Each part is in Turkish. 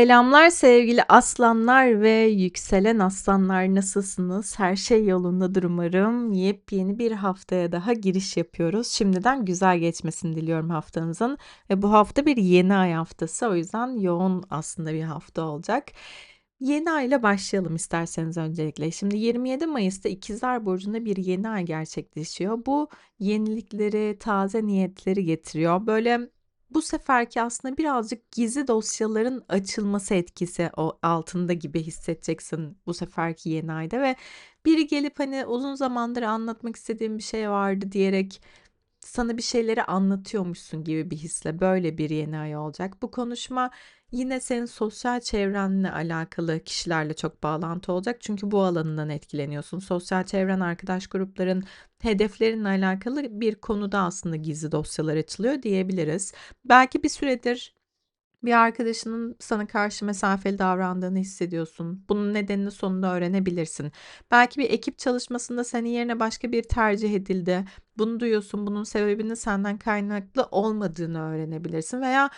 Selamlar sevgili aslanlar ve yükselen aslanlar nasılsınız? Her şey yolundadır umarım. Yepyeni bir haftaya daha giriş yapıyoruz. Şimdiden güzel geçmesini diliyorum haftanızın. Ve bu hafta bir yeni ay haftası. O yüzden yoğun aslında bir hafta olacak. Yeni ay ile başlayalım isterseniz öncelikle. Şimdi 27 Mayıs'ta İkizler Burcu'nda bir yeni ay gerçekleşiyor. Bu yenilikleri, taze niyetleri getiriyor. Böyle bu seferki aslında birazcık gizli dosyaların açılması etkisi o altında gibi hissedeceksin bu seferki yeni ayda ve biri gelip hani uzun zamandır anlatmak istediğim bir şey vardı. diyerek sana bir şeyleri anlatıyormuşsun gibi bir hisle böyle bir yeni ay olacak. Bu konuşma yine senin sosyal çevrenle alakalı kişilerle çok bağlantı olacak. Çünkü bu alanından etkileniyorsun. Sosyal çevren, arkadaş grupların, hedeflerinle alakalı bir konuda aslında gizli dosyalar açılıyor diyebiliriz. Belki bir süredir bir arkadaşının sana karşı mesafeli davrandığını hissediyorsun. Bunun nedenini sonunda öğrenebilirsin. Belki bir ekip çalışmasında senin yerine başka bir tercih edildi. Bunu duyuyorsun. Bunun sebebinin senden kaynaklı olmadığını öğrenebilirsin veya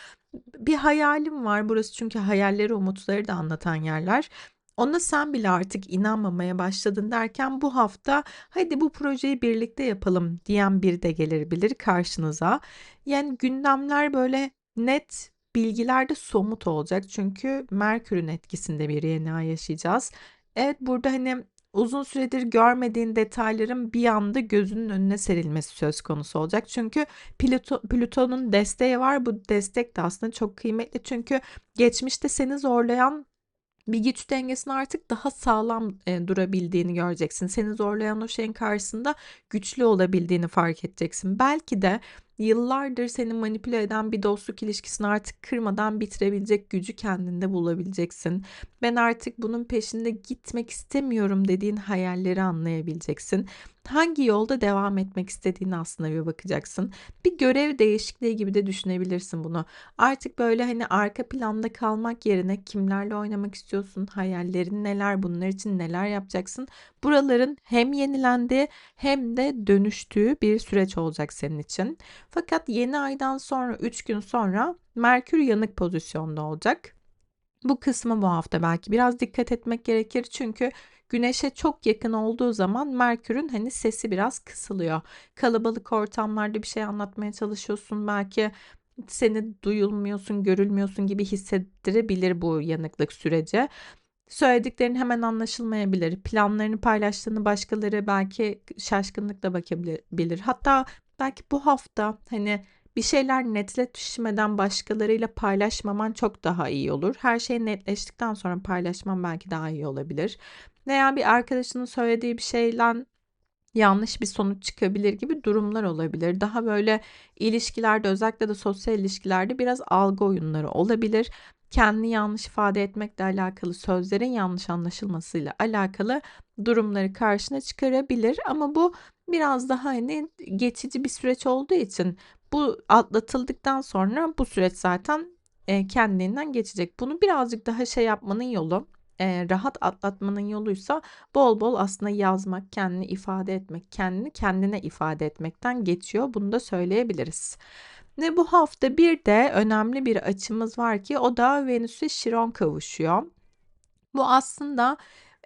bir hayalim var. Burası çünkü hayalleri, umutları da anlatan yerler. Ona sen bile artık inanmamaya başladın derken bu hafta hadi bu projeyi birlikte yapalım diyen biri de gelebilir karşınıza. Yani gündemler böyle net bilgiler de somut olacak. Çünkü Merkür'ün etkisinde bir yeni ay yaşayacağız. Evet burada hani uzun süredir görmediğin detayların bir anda gözünün önüne serilmesi söz konusu olacak. Çünkü Plüto, Plüton'un desteği var. Bu destek de aslında çok kıymetli. Çünkü geçmişte seni zorlayan bir güç dengesini artık daha sağlam e, durabildiğini göreceksin. Seni zorlayan o şeyin karşısında güçlü olabildiğini fark edeceksin. Belki de yıllardır seni manipüle eden bir dostluk ilişkisini artık kırmadan bitirebilecek gücü kendinde bulabileceksin. Ben artık bunun peşinde gitmek istemiyorum dediğin hayalleri anlayabileceksin. Hangi yolda devam etmek istediğini aslında bir bakacaksın. Bir görev değişikliği gibi de düşünebilirsin bunu. Artık böyle hani arka planda kalmak yerine kimlerle oynamak istiyorsun, hayallerin neler, bunlar için neler yapacaksın. Buraların hem yenilendiği hem de dönüştüğü bir süreç olacak senin için. Fakat yeni aydan sonra 3 gün sonra Merkür yanık pozisyonda olacak. Bu kısmı bu hafta belki biraz dikkat etmek gerekir çünkü Güneşe çok yakın olduğu zaman Merkür'ün hani sesi biraz kısılıyor. Kalabalık ortamlarda bir şey anlatmaya çalışıyorsun belki seni duyulmuyorsun, görülmüyorsun gibi hissettirebilir bu yanıklık süreci. Söylediklerin hemen anlaşılmayabilir. Planlarını paylaştığını başkaları belki şaşkınlıkla bakabilir. Hatta belki bu hafta hani bir şeyler netleşmeden başkalarıyla paylaşmaman çok daha iyi olur. Her şey netleştikten sonra paylaşman belki daha iyi olabilir. Veya bir arkadaşının söylediği bir şeyle yanlış bir sonuç çıkabilir gibi durumlar olabilir. Daha böyle ilişkilerde özellikle de sosyal ilişkilerde biraz algı oyunları olabilir. Kendini yanlış ifade etmekle alakalı sözlerin yanlış anlaşılmasıyla alakalı durumları karşına çıkarabilir ama bu biraz daha hani geçici bir süreç olduğu için bu atlatıldıktan sonra bu süreç zaten e, kendinden geçecek. Bunu birazcık daha şey yapmanın yolu e, rahat atlatmanın yoluysa bol bol aslında yazmak, kendini ifade etmek, kendini kendine ifade etmekten geçiyor. Bunu da söyleyebiliriz. Ve bu hafta bir de önemli bir açımız var ki o da Venüs'e Şiron kavuşuyor. Bu aslında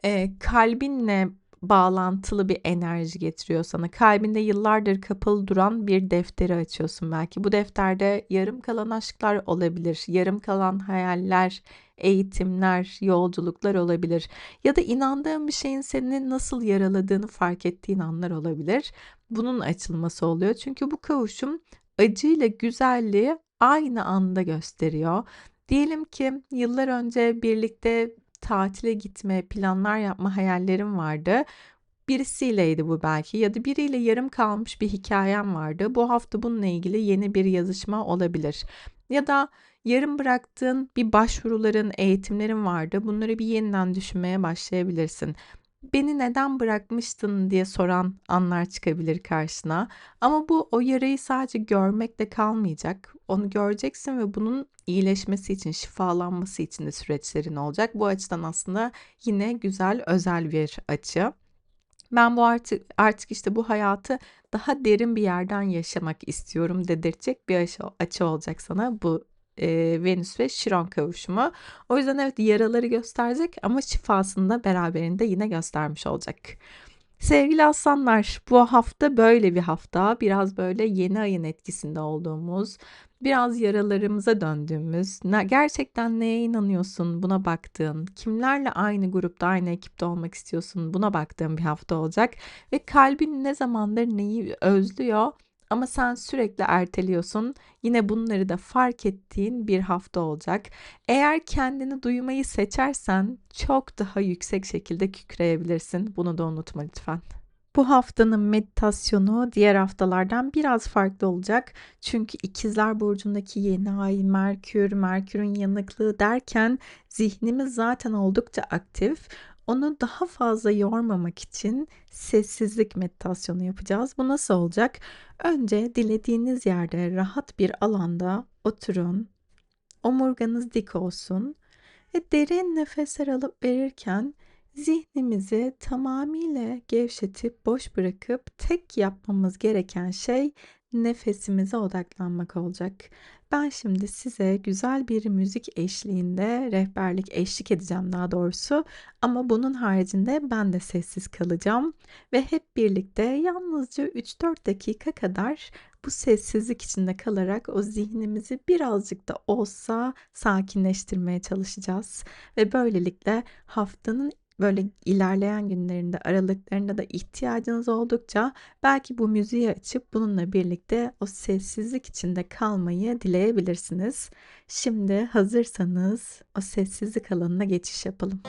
e, kalbinle bağlantılı bir enerji getiriyor sana. Kalbinde yıllardır kapalı duran bir defteri açıyorsun belki. Bu defterde yarım kalan aşklar olabilir, yarım kalan hayaller, eğitimler, yolculuklar olabilir. Ya da inandığın bir şeyin seni nasıl yaraladığını fark ettiğin anlar olabilir. Bunun açılması oluyor. Çünkü bu kavuşum acıyla güzelliği aynı anda gösteriyor. Diyelim ki yıllar önce birlikte tatile gitme, planlar yapma hayallerim vardı. Birisiyleydi bu belki ya da biriyle yarım kalmış bir hikayem vardı. Bu hafta bununla ilgili yeni bir yazışma olabilir. Ya da yarım bıraktığın bir başvuruların, eğitimlerin vardı. Bunları bir yeniden düşünmeye başlayabilirsin. Beni neden bırakmıştın diye soran anlar çıkabilir karşına. Ama bu o yarayı sadece görmekle kalmayacak. Onu göreceksin ve bunun iyileşmesi için, şifalanması için de süreçlerin olacak. Bu açıdan aslında yine güzel, özel bir açı. Ben bu artık artık işte bu hayatı daha derin bir yerden yaşamak istiyorum dedirtecek bir açı, açı olacak sana bu eee, Venüs ve Şiron kavuşumu. O yüzden evet yaraları gösterecek ama şifasını da beraberinde yine göstermiş olacak. Sevgili aslanlar, bu hafta böyle bir hafta. Biraz böyle yeni ayın etkisinde olduğumuz, biraz yaralarımıza döndüğümüz, gerçekten neye inanıyorsun buna baktığın, kimlerle aynı grupta, aynı ekipte olmak istiyorsun buna baktığın bir hafta olacak. Ve kalbin ne zamandır neyi özlüyor ama sen sürekli erteliyorsun. Yine bunları da fark ettiğin bir hafta olacak. Eğer kendini duymayı seçersen çok daha yüksek şekilde kükreyebilirsin. Bunu da unutma lütfen. Bu haftanın meditasyonu diğer haftalardan biraz farklı olacak. Çünkü İkizler Burcu'ndaki yeni ay, Merkür, Merkür'ün yanıklığı derken zihnimiz zaten oldukça aktif. Onu daha fazla yormamak için sessizlik meditasyonu yapacağız. Bu nasıl olacak? Önce dilediğiniz yerde rahat bir alanda oturun. Omurganız dik olsun ve derin nefesler alıp verirken zihnimizi tamamıyla gevşetip boş bırakıp tek yapmamız gereken şey nefesimize odaklanmak olacak. Ben şimdi size güzel bir müzik eşliğinde rehberlik eşlik edeceğim daha doğrusu. Ama bunun haricinde ben de sessiz kalacağım ve hep birlikte yalnızca 3-4 dakika kadar bu sessizlik içinde kalarak o zihnimizi birazcık da olsa sakinleştirmeye çalışacağız ve böylelikle haftanın böyle ilerleyen günlerinde aralıklarında da ihtiyacınız oldukça belki bu müziği açıp bununla birlikte o sessizlik içinde kalmayı dileyebilirsiniz. Şimdi hazırsanız o sessizlik alanına geçiş yapalım.